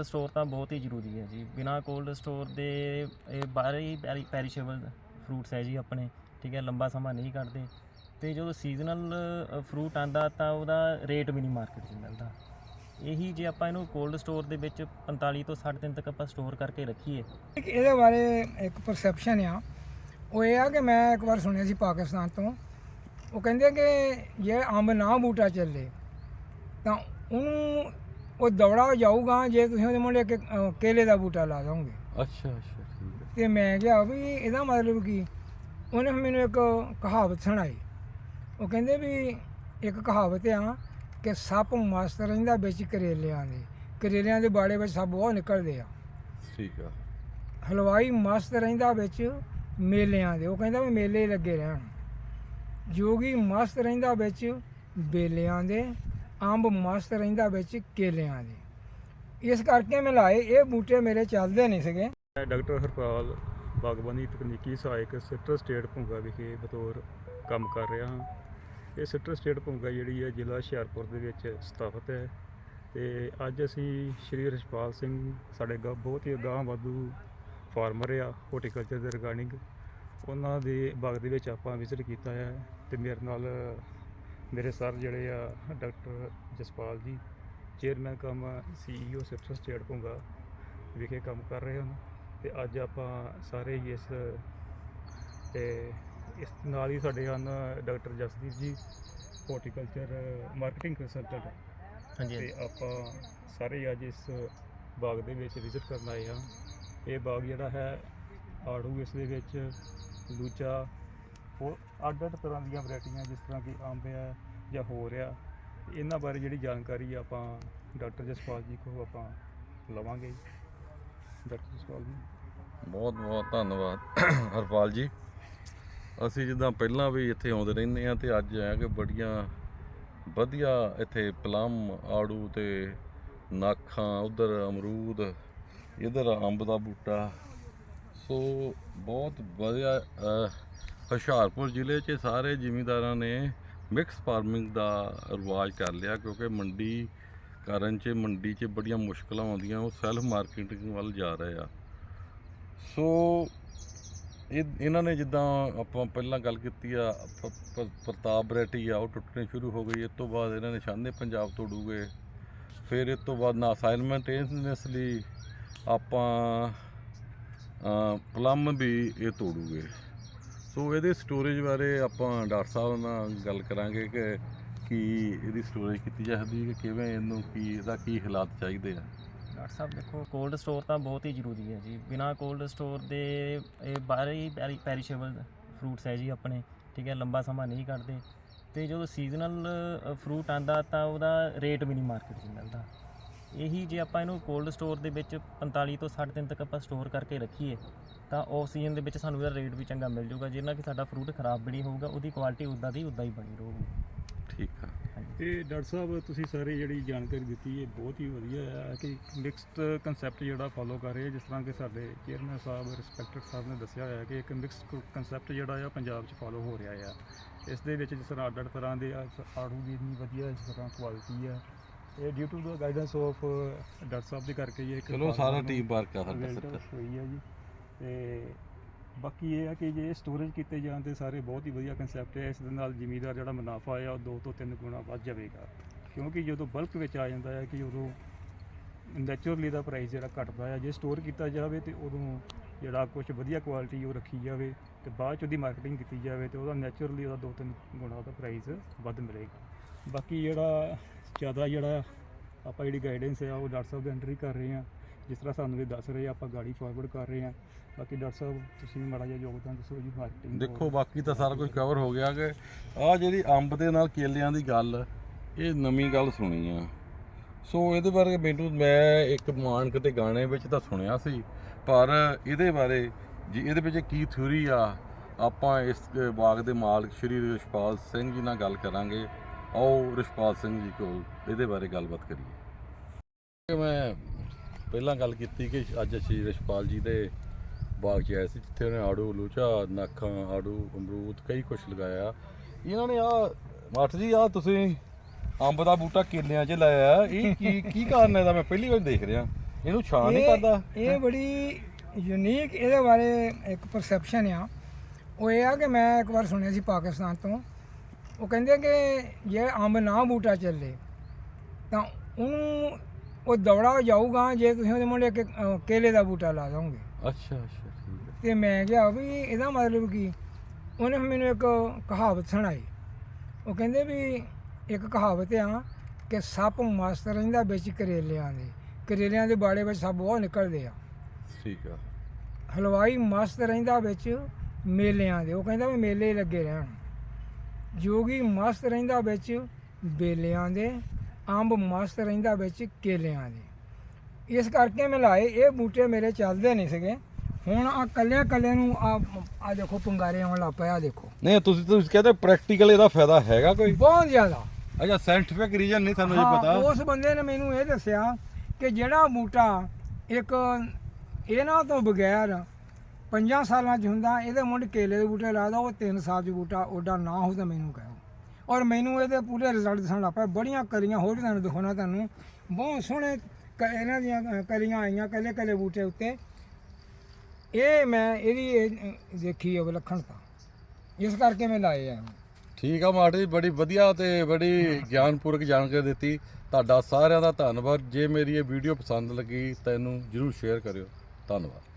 Cold store ਤਾਂ ਬਹੁਤ ਹੀ ਜ਼ਰੂਰੀ ਹੈ ਜੀ। ਬਿਨਾ ਕੋਲਡ ਸਟੋਰ ਦੇ ਇਹ ਬਾਹਰ ਹੀ ਪੈਰੀਸ਼ੇਬਲ ਫਰੂਟਸ ਹੈ ਜੀ ਆਪਣੇ, ਠੀਕ ਹੈ, ਲੰਬਾ ਸਮਾਂ ਨਹੀਂ ਕੱਢਦੇ। ਤੇ ਜਦੋਂ ਸੀਜ਼ਨਲ ਫਰੂਟ ਆਂਦਾ ਤਾਂ ਉਹਦਾ ਰੇਟ ਵੀ ਨਹੀਂ ਮਾਰਕੀਟ 'ਚ ਮਿਲਦਾ। ਇਹੀ ਜੇ ਆਪਾਂ ਇਹਨੂੰ ਕੋਲਡ ਸਟੋਰ ਦੇ ਵਿੱਚ 45 ਤੋਂ 60 ਦਿਨ ਤੱਕ ਆਪਾਂ ਸਟੋਰ ਕਰਕੇ ਰੱਖੀਏ। ਇੱਕ ਇਹਦੇ ਬਾਰੇ ਇੱਕ ਪਰਸੈਪਸ਼ਨ ਆ। ਉਹ ਇਹ ਆ ਕਿ ਮੈਂ ਇੱਕ ਵਾਰ ਸੁਣਿਆ ਸੀ ਪਾਕਿਸਤਾਨ ਤੋਂ। ਉਹ ਕਹਿੰਦੇ ਕਿ ਜੇ ਅੰਬ ਨਾ ਬੂਟਾ ਚੱਲੇ, ਤਾਂ ਉਹਨੂੰ ਉਹ ਦੌੜਾ ਜਾਊਗਾ ਜੇ ਤੁਸੀਂ ਉਹਦੇ ਮੁੰਡੇ ਇੱਕ ਅਹ, ਕੇਲੇ ਦਾ ਬੂਟਾ ਲਾ ਦੋਗੇ। ਅੱਛਾ ਅੱਛਾ ਠੀਕ ਹੈ। ਤੇ ਮੈਂ ਕਿਹਾ ਵੀ ਇਹਦਾ ਮਤਲਬ ਕੀ ਉਹਨੇ ਮੈਨੂੰ ਇੱਕ ਕਹਾਵਤ ਸੁਣਾਈ। ਉਹ ਕਹਿੰਦੇ ਵੀ ਇੱਕ ਕਹਾਵਤ ਆ ਕਿ ਸੱਪ ਮਸਤ ਰਹਿੰਦਾ ਵਿੱਚ ਕਰੇਲਿਆਂ ਦੇ। ਕਰੇਲਿਆਂ ਦੇ ਬਾੜੇ ਵਿੱਚ ਸੱਪ ਬਹੁਤ ਨਿਕਲਦੇ ਆ। ਠੀਕ ਆ। ਹਲਵਾਈ ਮਸਤ ਰਹਿੰਦਾ ਵਿੱਚ ਮੇਲਿਆਂ ਦੇ। ਉਹ ਕਹਿੰਦਾ ਵੀ ਮੇਲੇ ਲੱਗੇ ਰਹਿਣ। ਜੋਗੀ ਮਸਤ ਰਹਿੰਦਾ ਵਿੱਚ ਬੇਲਿਆਂ ਦੇ। ਅੰਬ ਮਸਤ ਰਹਿੰਦਾ ਵਿੱਚ ਕੇਲਿਆਂ ਦੇ। ਇਸ ਕਰਕੇ ਮੈਂ ਲਾਏ ਇਹ ਬੂਟੇ ਮੇਰੇ ਚੱਲਦੇ ਨਹੀਂ ਸੀਗੇ। ਮੈਂ ਡਾਕਟਰ ਹਰਪਾਲ ਬਾਗਬਾਨੀ ਤਕਨੀਕੀ ਸਹਾਇਕ ਸਿਟਰ ਸਟੇਟ ਭੁੰਗਾ ਵਿਖੇ ਬਤੌਰ ਕੰਮ ਕਰ ਰਿਹਾ ਹਾਂ। ਇਹ ਸਿਟਰ ਸਟੇਟ ਭੁੰਗਾ ਜਿਹੜੀ ਹੈ, ਜ਼ਿਲ੍ਹਾ ਹੁਸ਼ਿਆਰਪੁਰ ਦੇ ਵਿੱਚ ਸਥਾਪਿਤ ਹੈ। ਤੇ ਅੱਜ ਅਸੀਂ ਸ਼੍ਰੀ ਰਸ਼ਪਾਲ ਸਿੰਘ, ਸਾਡੇ ਗਾ, ਬਹੁਤ ਹੀ ਅਗਾਂਹ ਵਾਧੂ ਫਾਰਮਰ ਆ ਹਾਰਟੀਕਲਚਰ ਦੇ ਰਿਗਾਰਡਿੰਗ ਉਹਨਾਂ ਦੇ ਬਾਗ ਦੇ ਵਿੱਚ ਆਪਾਂ ਵਿਜ਼ਿਟ ਕੀਤਾ ਹੈ ਤੇ ਮੇਰੇ ਨਾਲ ਮੇਰੇ ਸਰ ਜਿਹੜੇ ਆ doctor Jaspal ji chairman cum CEO citrus estate Bhunga ਵਿਖੇ ਕੰਮ ਕਰ ਰਹੇ ਹਨ ਤੇ ਅੱਜ ਆਪਾਂ ਸਾਰੇ ਹੀ ਇਸ ਤੇ ਇਸ ਨਾਲ ਹੀ ਸਾਡੇ ਹਨ ਡਾਕਟਰ ਜਸਦੀਪ ਜੀ ਹਾਰਟੀਕਲਚਰ ਮਾਰਕੀਟਿੰਗ ਕੰਸਲਟੈਂਟ ਹਾਂਜੀ ਤੇ ਆਪਾਂ ਸਾਰੇ ਅੱਜ ਇਸ ਬਾਗ ਦੇ ਵਿੱਚ ਵਿਜ਼ਿਟ ਕਰਨ ਆਏ ਹਾਂ। ਇਹ ਬਾਗ ਜਿਹੜਾ ਹੈ ਆੜੂ ਇਸ ਦੇ ਵਿੱਚ ਲੂਚਾ ਹੋਰ ਅੱਡ ਅੱਡ ਤਰ੍ਹਾਂ ਦੀਆਂ ਵੈਰਾਈਟੀਆਂ ਜਿਸ ਤਰ੍ਹਾਂ ਕਿ ਅੰਬ ਆ ਜਾਂ ਹੋਰ ਆ ਇਹਨਾਂ ਬਾਰੇ ਜਿਹੜੀ ਜਾਣਕਾਰੀ ਆਪਾਂ ਡਾਕਟਰ ਜਸਪਾਲ ਜੀ ਕੋਲ ਆਪਾਂ ਲਵਾਂਗੇ ਡਾਕਟਰ ਜਸਪਾਲ ਜੀ। ਬਹੁਤ ਬਹੁਤ ਧੰਨਵਾਦ, ਹਰਪਾਲ ਜੀ। ਅਸੀਂ ਜਿੱਦਾਂ ਪਹਿਲਾਂ ਵੀ ਇੱਥੇ ਆਉਂਦੇ ਰਹਿੰਦੇ ਆ ਤੇ ਅੱਜ ਆਇਆ ਕਿ ਬੜੀਆਂ ਵਧੀਆ ਇੱਥੇ ਪਲਮ, ਆੜੂ ਤੇ ਨਾਖਾਂ, ਉਧਰ ਅਮਰੂਦ, ਇਧਰ ਅੰਬ ਦਾ ਬੂਟਾ। ਸੋ ਬਹੁਤ ਵਧੀਆ ਹੁਸ਼ਿਆਰਪੁਰ ਜ਼ਿਲ੍ਹੇ 'ਚ ਸਾਰੇ ਜ਼ਿਮੀਂਦਾਰਾਂ ਨੇ ਮਿਕਸ ਫਾਰਮਿੰਗ ਦਾ ਰਿਵਾਜ ਕਰ ਲਿਆ ਕਿਉਂਕਿ ਮੰਡੀ ਕਾਰਨ 'ਚ, ਮੰਡੀ 'ਚ ਬੜੀਆਂ ਮੁਸ਼ਕਲਾਂ ਆਉਂਦੀਆਂ, ਉਹ ਸੈਲਫ ਮਾਰਕੀਟਿੰਗ ਵੱਲ ਜਾ ਰਹੇ ਆ। ਸੋ ਇਹ ਇਹਨਾਂ ਨੇ ਜਿੱਦਾਂ ਆਪਾਂ ਪਹਿਲਾਂ ਗੱਲ ਕੀਤੀ ਆ, ਪ- ਪ੍ਰਤਾਪ ਬਰੈਟੀ ਆ, ਉਹ ਟੁੱਟਣੀ ਸ਼ੁਰੂ ਹੋ ਗਈ ਇਸ ਤੋਂ ਬਾਅਦ ਇਹਨਾਂ ਨੇ ਸ਼ਾਨੇ ਪੰਜਾਬ ਤੋੜੂਗੇ ਫਿਰ ਇਸ ਤੋਂ ਬਾਅਦ ਨਾ ਅਸਾਈਨਮੈਂਟ ਸਾਇਲਮੈਂਟੇਨਸਲੀ ਆਪਾਂ ਪਲਮ ਵੀ ਇਹ ਤੋੜੂਗੇ ਸੋ ਇਹਦੇ ਸਟੋਰੇਜ ਬਾਰੇ ਆਪਾਂ ਡਾਕਟਰ ਸਾਹਿਬ ਨਾਲ ਗੱਲ ਕਰਾਂਗੇ ਕਿ ਕੀ ਇਹਦੀ ਸਟੋਰੇਜ ਕੀਤੀ ਜਾਂਦੀ ਕਿ ਕਿਵੇਂ ਇਹਨੂੰ ਕੀ, ਇਹਦਾ ਕੀ ਹਾਲਾਤ ਚਾਹੀਦੇ ਆ। ਡਾਕਟਰ ਸਾਹਿਬ, ਦੇਖੋ ਕੋਲਡ ਸਟੋਰ ਤਾਂ ਬਹੁਤ ਹੀ ਜ਼ਰੂਰੀ ਹੈ ਜੀ। ਬਿਨਾ ਕੋਲਡ ਸਟੋਰ ਦੇ ਇਹ ਬਾਹਰ ਹੀ ਪੈਰੀਸ਼ੇਬਲ ਫਰੂਟਸ ਹੈ ਜੀ ਆਪਣੇ, ਠੀਕ ਹੈ, ਲੰਬਾ ਸਮਾਂ ਨਹੀਂ ਕੱਢਦੇ। ਤੇ ਜਦੋਂ ਸੀਜ਼ਨਲ ਫਰੂਟ ਆਂਦਾ ਤਾਂ ਉਹਦਾ ਰੇਟ ਵੀ ਨਹੀਂ ਮਾਰਕੀਟ 'ਚ ਮਿਲਦਾ। ਇਹੀ ਜੇ ਆਪਾਂ ਇਹਨੂੰ ਕੋਲਡ ਸਟੋਰ ਦੇ ਵਿੱਚ 45 ਤੋਂ 60 ਦਿਨ ਤੱਕ ਆਪਾਂ ਸਟੋਰ ਕਰਕੇ ਰੱਖੀਏ ਤਾਂ ਉਸ ਸੀਜ਼ਨ ਦੇ ਵਿੱਚ ਸਾਨੂੰ ਇਹਦਾ ਰੇਟ ਵੀ ਚੰਗਾ ਮਿਲ ਜਾਊਗਾ ਜਿਹਨਾਂ ਕਿ ਸਾਡਾ ਫਰੂਟ ਖਰਾਬ ਵੀ ਨਹੀਂ ਹੋਊਗਾ ਉਹਦੀ ਕੁਆਲਿਟੀ ਉਦਾਂ ਦੀ ਉਦਾਂ ਹੀ ਬਣੀ ਰਹੂਗੀ। ਠੀਕ ਆ। ਤੇ ਡਾਕਟਰ ਸਾਹਿਬ ਤੁਸੀਂ ਸਾਰੀ ਜਿਹੜੀ ਜਾਣਕਾਰੀ ਦਿੱਤੀ ਇਹ ਬਹੁਤ ਹੀ ਵਧੀਆ ਹੈ ਕਿ ਮਿਕਸਡ ਕਨਸੈਪਟ ਜਿਹੜਾ ਫਾਲੋ ਕਰ ਰਹੇ ਆ, ਜਿਸ ਤਰ੍ਹਾਂ ਕਿ ਸਾਡੇ ਚੇਅਰਮੈਨ ਸਾਹਿਬ ਰਿਸਪੈਕਟਡ ਸਾਹਿਬ ਨੇ ਦੱਸਿਆ ਹੋਇਆ ਕਿ ਇੱਕ ਮਿਕਸਡ ਕਨਸੈਪਟ ਜਿਹੜਾ ਆ ਪੰਜਾਬ 'ਚ ਫਾਲੋ ਹੋ ਰਿਹਾ ਆ। ਇਸ ਦੇ ਵਿੱਚ ਜਿਸ ਤਰ੍ਹਾਂ ਅੱਡ ਅੱਡ ਤਰ੍ਹਾਂ ਦੇ ਆ, ਆੜੂ ਦੀ ਇੰਨੀ ਵਧੀਆ ਜਿਸ ਤਰ੍ਹਾਂ ਕੁਆਲਿਟੀ ਆ ਇਹ due to the guidance of doctor ਸਾਹਿਬ ਦੇ ਕਰਕੇ ਹੀ ਇਹ ਚਲੋ ਸਾਰਾ ਟੀਮ ਵਰਕ ਆ ਸਾਡਾ ਸੱਚ ਹੋਈ ਹੈ ਜੀ। ਤੇ ਬਾਕੀ ਇਹ ਆ ਕਿ ਜੇ ਸਟੋਰੇਜ ਕੀਤੇ ਜਾਣ ਤੇ ਸਾਰੇ ਬਹੁਤ ਹੀ ਵਧੀਆ ਕਨਸੈਪਟ ਹੈ ਇਸ ਦੇ ਨਾਲ ਜ਼ਿਮੀਦਾਰ ਜਿਹੜਾ ਮੁਨਾਫਾ ਆ ਉਹ ਦੋ ਤੋਂ ਤਿੰਨ ਗੁਣਾ ਵੱਧ ਜਾਵੇਗਾ। ਕਿਉਂਕਿ ਜਦੋਂ ਬਲਕ ਵਿੱਚ ਆ ਜਾਂਦਾ ਹੈ ਕਿ ਉਦੋਂ ਨੈਚੁਰਲੀ ਦਾ ਪ੍ਰਾਈਸ ਜਿਹੜਾ ਘਟਦਾ ਹੈ ਜੇ ਸਟੋਰ ਕੀਤਾ ਜਾਵੇ ਤੇ ਉਦੋਂ ਜਿਹੜਾ ਕੁਝ ਵਧੀਆ ਕੁਆਲਿਟੀ ਉਹ ਰੱਖੀ ਜਾਵੇ ਤੇ ਬਾਅਦ ਚ ਉਹਦੀ ਮਾਰਕੀਟਿੰਗ ਕੀਤੀ ਜਾਵੇ ਤੇ ਉਹਦਾ ਨੈਚੁਰਲੀ ਉਹਦਾ ਦੋ ਤਿੰਨ ਗੁਣਾ ਉਹਦਾ ਪ੍ਰਾਈਸ ਵੱਧ ਮਿਲੇਗਾ। ਬਾਕੀ ਜਿਹੜਾ ਜ਼ਿਆਦਾ ਜਿਹੜਾ ਆਪਾਂ ਜਿਹੜੀ ਗਾਈਡੈਂਸ ਹੈ ਉਹ ਡਾਕਟਰ ਸਾਹਿਬ ਦੇ ਐਂਟਰੀ ਕਰ ਰਹੇ ਹਾਂ ਜਿਸ ਤਰ੍ਹਾਂ ਸਾਨੂੰ ਇਹ ਦੱਸ ਰਹੇ ਆ, ਆਪਾਂ ਗਾੜੀ ਫਾਰਵਰਡ ਕਰ ਰਹੇ ਹਾਂ ਬਾਕੀ ਡਾਕਟਰ ਸਾਹਿਬ, ਤੁਸੀਂ ਮਾੜਾ ਜਿਹਾ ਯੋਗਦਾਨ ਦੱਸੋ ਜੀ ਮਾਰਕੀਟਿੰਗ ਦੇਖੋ, ਬਾਕੀ ਤਾਂ ਸਾਰਾ ਕੁਝ ਕਵਰ ਹੋ ਗਿਆ ਕਿ ਆਹ ਜਿਹੜੀ ਅੰਬ ਦੇ ਨਾਲ ਕੇਲਿਆਂ ਦੀ ਗੱਲ, ਇਹ ਨਵੀਂ ਗੱਲ ਸੁਣੀ ਆ। ਸੋ ਇਹਦੇ ਬਾਰੇ ਮੈਨੂੰ, ਮੈਂ ਇੱਕ ਮਾਨ ਕਿਤੇ ਗਾਣੇ ਵਿੱਚ ਤਾਂ ਸੁਣਿਆ ਸੀ, ਪਰ ਇਹਦੇ ਬਾਰੇ ਜੀ, ਇਹਦੇ ਵਿੱਚ ਕੀ ਥਿਊਰੀ ਆ, ਆਪਾਂ ਇਸ ਬਾਗ ਦੇ ਮਾਲਕ ਸ਼੍ਰੀ ਰਿਸ਼ਪਾਲ ਸਿੰਘ ਜੀ ਨਾਲ ਗੱਲ ਕਰਾਂਗੇ। ਆਓ ਰਿਸ਼ਪਾਲ ਸਿੰਘ ਜੀ ਕੋਲ ਇਹਦੇ ਬਾਰੇ ਗੱਲਬਾਤ ਕਰੀਏ। ਮੈਂ ਪਹਿਲਾਂ ਗੱਲ ਕੀਤੀ ਕਿ ਅੱਜ ਅਸੀਂ ਰਿਸ਼ਪਾਲ ਜੀ ਦੇ ਬਾਗ 'ਚ ਆਏ ਸੀ ਜਿੱਥੇ ਉਹਨੇ ਆੜੂ ਲੂਚਾ ਨਾਖਾਂ ਆੜੂ ਅਮਰੂਦ ਕਈ ਕੁਛ ਲਗਾਇਆ। ਇਹਨਾਂ ਨੇ ਆ ਮਾਸਟਰ ਜੀ ਆ ਤੁਸੀਂ ਅੰਬ ਦਾ ਬੂਟਾ ਕੇਲਿਆਂ 'ਚ ਲਾਇਆ ਇਹ ਕੀ ਕੀ ਕਾਰਨ ਹੈ ਦਾ ਮੈਂ ਪਹਿਲੀ ਵਾਰ ਦੇਖ ਰਿਹਾ। ਇਹਨੂੰ ਛਾਂ ਨਹੀਂ ਕਰਦਾ। ਇਹ ਬੜੀ ਯੂਨੀਕ ਇਹਦੇ ਬਾਰੇ ਇੱਕ ਪਰਸੈਪਸ਼ਨ ਆ। ਉਹ ਇਹ ਆ ਕਿ ਮੈਂ ਇੱਕ ਵਾਰ ਸੁਣਿਆ ਸੀ ਪਾਕਿਸਤਾਨ ਤੋਂ ਉਹ ਕਹਿੰਦੇ ਕਿ ਜੇ ਅੰਬ ਨਾ ਬੂਟਾ ਚੱਲੇ ਤਾਂ ਉਹਨੂੰ ਉਹ ਦੌੜਾ ਜਾਊਗਾ ਜੇ ਤੁਸੀਂ ਉਹਦੇ ਮੁੰਡੇ ਕੇਲੇ ਦਾ ਬੂਟਾ ਲਾ ਦੋਗੇ। ਅੱਛਾ ਅੱਛਾ ਠੀਕ ਹੈ। ਤੇ ਮੈਂ ਕਿਹਾ ਵੀ ਇਹਦਾ ਮਤਲਬ ਕੀ ਉਹਨੇ ਮੈਨੂੰ ਇੱਕ ਕਹਾਵਤ ਸੁਣਾਈ। ਉਹ ਕਹਿੰਦੇ ਵੀ ਇੱਕ ਕਹਾਵਤ ਆ ਕਿ ਸੱਪ ਮਸਤ ਰਹਿੰਦਾ ਵਿੱਚ ਕਰੇਲਿਆਂ ਦੇ ਕਰੇਲਿਆਂ ਦੇ ਬਾੜੇ ਵਿੱਚ ਸੱਪ ਬਹੁਤ ਨਿਕਲਦੇ ਆ। ਠੀਕ ਆ। ਹਲਵਾਈ ਮਸਤ ਰਹਿੰਦਾ ਵਿੱਚ ਮੇਲਿਆਂ ਦੇ ਉਹ ਕਹਿੰਦਾ ਵੀ ਮੇਲੇ ਲੱਗੇ ਰਹਿਣ। ਜੋਗੀ ਮਸਤ ਰਹਿੰਦਾ ਵਿੱਚ ਬੇਲਿਆਂ ਦੇ ਅੰਬ ਮਸਤ ਰਹਿੰਦਾ ਵਿੱਚ ਕੇਲਿਆਂ ਦੇ। ਇਸ ਕਰਕੇ ਮੈਂ ਲਾਏ ਇਹ ਬੂਟੇ ਮੇਰੇ ਚੱਲਦੇ ਨਹੀਂ ਸੀਗੇ। ਹੁਣ ਆ ਕੱਲੇ ਕੱਲੇ ਨੂੰ ਆ ਆ ਦੇਖੋ ਪੰਗਾਰੇ ਆਉਣ ਲੱਗ ਪਿਆ ਦੇਖੋ। ਨਹੀਂ ਤੁਸੀਂ ਤੁਸੀਂ ਕਹਿੰਦੇ ਪ੍ਰੈਕਟੀਕਲ ਇਹਦਾ ਫਾਇਦਾ ਹੈਗਾ ਕੋਈ? ਬਹੁਤ ਜ਼ਿਆਦਾ। ਅੱਛਾ ਸਾਇੰਟੀਫਿਕ ਰੀਜ਼ਨ ਨਹੀਂ ਤੁਹਾਨੂੰ ਇਹ ਪਤਾ? ਉਸ ਬੰਦੇ ਨੇ ਮੈਨੂੰ ਇਹ ਦੱਸਿਆ ਕਿ ਜਿਹੜਾ ਬੂਟਾ ਇੱਕ ਇਹਨਾਂ ਤੋਂ ਬਗੈਰ ਪੰਜਾਂ ਸਾਲਾਂ 'ਚ ਹੁੰਦਾ ਇਹਦੇ ਮੁੰਡ ਕੇਲੇ ਦੇ ਬੂਟੇ ਲਾਦਾ ਉਹ 3 ਸਾਲ 'ਚ ਬੂਟਾ ਉਹਦਾ ਨਾ ਹੋ ਤਾਂ ਮੈਨੂੰ ਕਹੋ ਔਰ ਮੈਨੂੰ ਇਹਦੇ ਪੂਰੇ ਰਿਜ਼ਲਟ ਦਿਖਣ ਲੱਗ ਬੜੀਆਂ ਕਲੀਆਂ ਹੋਰ ਵੀ ਤੁਹਾਨੂੰ ਦਿਖਾਉਣਾ ਤੁਹਾਨੂੰ। ਬਹੁਤ ਸੋਹਣੇ ਕ- ਇਹਨਾਂ ਦੀਆਂ ਅ, ਕਲੀਆਂ ਆਈਆਂ ਕੱਲੇ ਕੱਲੇ ਬੂਟੇ ਉੱਤੇ। ਇਹ ਮੈਂ ਇਹਦੀ ਦੇਖੀ ਹੈ ਵਿਲੱਖਣਤਾ ਇਸ ਕਰਕੇ ਮੈਂ ਲਾਏ ਆ। ਠੀਕ ਆ ਮਾਟ ਜੀ ਬੜੀ ਵਧੀਆ ਤੇ ਬੜੀ ਗਿਆਨਪੂਰਕ ਜਾਣਕਾਰੀ ਦਿੱਤੀ। ਤੁਹਾਡਾ ਸਾਰਿਆਂ ਦਾ ਧੰਨਵਾਦ। ਜੇ ਮੇਰੀ ਇਹ ਵੀਡੀਓ ਪਸੰਦ ਲੱਗੀ ਤਾਂ ਇਹਨੂੰ ਜਰੂਰ ਸ਼ੇਅਰ ਕਰਿਓ। ਧੰਨਵਾਦ।